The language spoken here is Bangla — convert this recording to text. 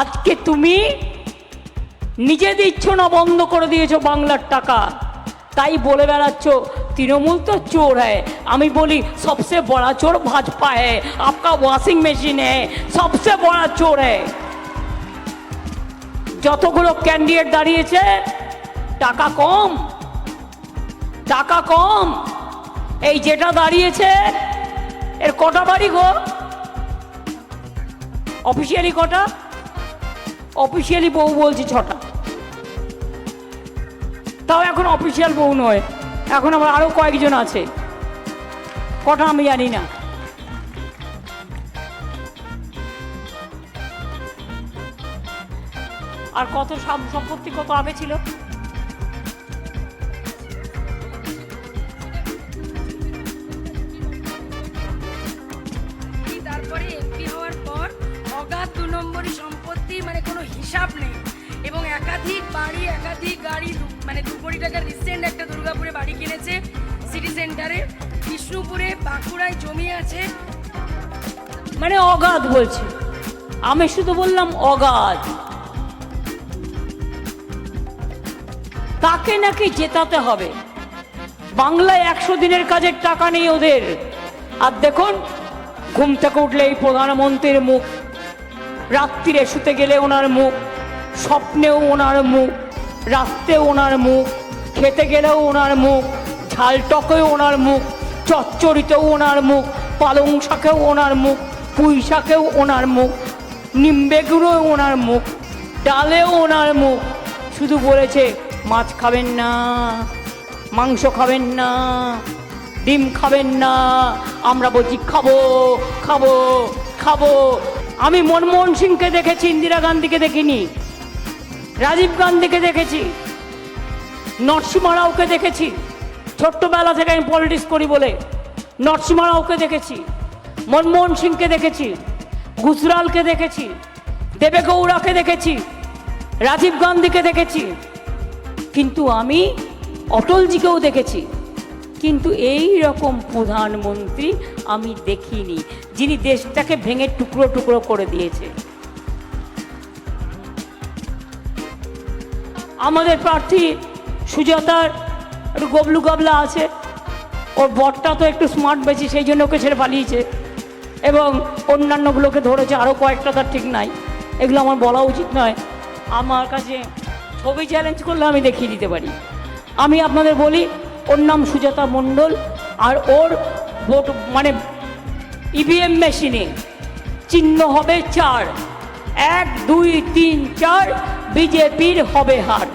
আজকে তুমি নিজেদের না বন্ধ করে দিয়েছ বাংলার টাকা। তাই বলে বেড়াচ্ছ, তৃণমূল তো চোর হ্যাঁ আমি বলি সবসে বড় চোর ভাজপা হ্যাঁ আপকা ওয়াশিং মেশিন হ্যাঁ সবসে বড় চোর হ্যায়। যতগুলো ক্যান্ডিডেট দাঁড়িয়েছে, টাকা কম টাকা কম। এই যেটা দাঁড়িয়েছে, এর কটা বাড়ি গো? অফিসিয়ালি কটা? অফিসিয়ালি বউ বলছি ছটা। তাও এখন অফিসিয়াল বউ নয়। এখন আমার আরও কয়েকজন আছে। কটা আমি জানি না। আর কত সব সম্পত্তি, কত আগে ছিল? হিসাব নেই। এবং একাধিক বাড়ি, একাধিক গাড়ি মানে দু কোটি টাকার রিসেন্ট একটা দুর্গাপুরে বাড়ি কিনেছে সিটি সেন্টারে বিষ্ণুপুরে বাঁকুড়ায় জমি আছে। মানে অগাধ বলছে। আমি শুধু বললাম অগাধ। তাকে নাকি জেতাতে হবে। বাংলায় একশো দিনের কাজের টাকা নেই ওদের। আর দেখুন, ঘুম থেকে উঠলে এই প্রধানমন্ত্রীর মুখ। রাত্রিরে শুতে গেলে ওনার মুখ, স্বপ্নেও ওনার মুখ, রাত্রেও ওনার মুখ, খেতে গেলেও ওনার মুখ, ঝাল টকেও ওনার মুখ, চচ্চড়িতেও ওনার মুখ, পালং শাকেও ওনার মুখ, পুঁই শাকেও ওনার মুখ নিমবেগুড়োও ওনার মুখ, ডালেও ওনার মুখ। শুধু বলেছে, মাছ খাবেন না, মাংস খাবেন না, ডিম খাবেন না, আমরা বলছি, খাব খাব খাব। আমি মনমোহন সিংকে দেখেছি, ইন্দিরা গান্ধীকে দেখিনি, রাজীব গান্ধীকে দেখেছি, নরসিমা রাওকে দেখেছি, ছোট্টবেলা থেকে আমি পলিটিক্স করি বলে নরসিমা রাওকে দেখেছি, মনমোহন সিংকে দেখেছি, গুজরালকে দেখেছি, দেবেগৌড়াকে দেখেছি, রাজীব গান্ধীকে দেখেছি। কিন্তু আমি অটলজিকেও দেখেছি। কিন্তু এই রকম প্রধানমন্ত্রী আমি দেখিনি। যিনি দেশটাকে ভেঙে টুকরো টুকরো করে দিয়েছে। আমাদের প্রার্থী সুজাতার একটু গবলু গবলা আছে। ওর বরটা তো একটু স্মার্ট বেশি, সেই জন্য ওকে ছেড়ে পালিয়েছে। এবং অন্যান্যগুলোকে ধরেছে আরও কয়েকটা তার ঠিক নাই। এগুলো আমার বলা উচিত নয়। আমার কাছে ছবি চ্যালেঞ্জ করলে আমি দেখিয়ে দিতে পারি। আমি আপনাদের বলি, ওর নাম সুজাতা মণ্ডল, আর ওর ভোট মানে ইভিএম মেশিনে চিহ্ন হবে চার। এক দুই তিন চার। বিজেপির হবে হার।